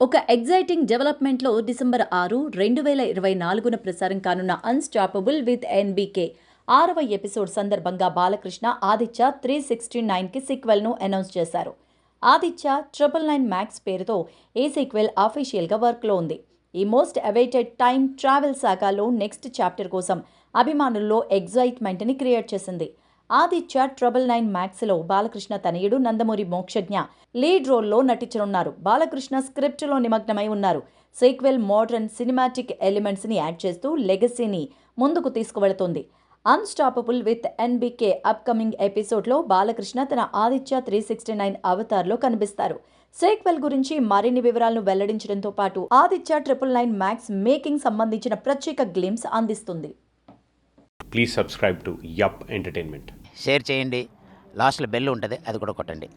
ఒక ఎగ్జైటింగ్ డెవలప్మెంట్లో డిసెంబర్ ఆరు రెండు వేల ఇరవై నాలుగున ప్రసారం కానున్న అన్స్టాపబుల్ విత్ ఎన్బీకే ఆరవ ఎపిసోడ్ సందర్భంగా బాలకృష్ణ ఆదిత్య త్రీ సిక్స్టీ నైన్కి సీక్వెల్ను అనౌన్స్ చేశారు. ఆదిత్య ట్రిపుల్ నైన్ మ్యాక్స్ పేరుతో ఈ సీక్వెల్ అఫీషియల్గా వర్క్లో ఉంది. ఈ మోస్ట్ అవైటెడ్ టైమ్ ట్రావెల్ శాఖలో నెక్స్ట్ చాప్టర్ కోసం అభిమానుల్లో ఎగ్జైట్మెంట్ని క్రియేట్ చేసింది. ఆదిత్య ట్రబుల్ నైన్ మ్యాక్స్లో బాలకృష్ణ తనయుడు నందమూరి మోక్షజ్ఞ లీడ్ రోల్లో నటించనున్నారు. బాలకృష్ణ స్క్రిప్ట్లో నిమగ్నమై ఉన్నారు. సీక్వెల్ మోడర్న్ సినిమాటిక్ ఎలిమెంట్స్ని యాడ్ చేస్తూ లెగసీని ముందుకు తీసుకువెళుతుంది. అన్స్టాపబుల్ విత్ ఎన్బికే అప్కమింగ్ ఎపిసోడ్లో బాలకృష్ణ తన ఆదిత్య త్రీ సిక్స్టీ నైన్ అవతార్లో కనిపిస్తారు. సేక్వెల్ గురించి మరిన్ని వివరాలను వెల్లడించడంతో పాటు Aditya triple nine max making సంబంధించిన ప్రత్యేక గ్లిమ్స్ అందిస్తుంది. Please subscribe to yup entertainment share చేయండి. లాస్ట్లో బెల్ ఉంటుంది అది కూడా కొట్టండి.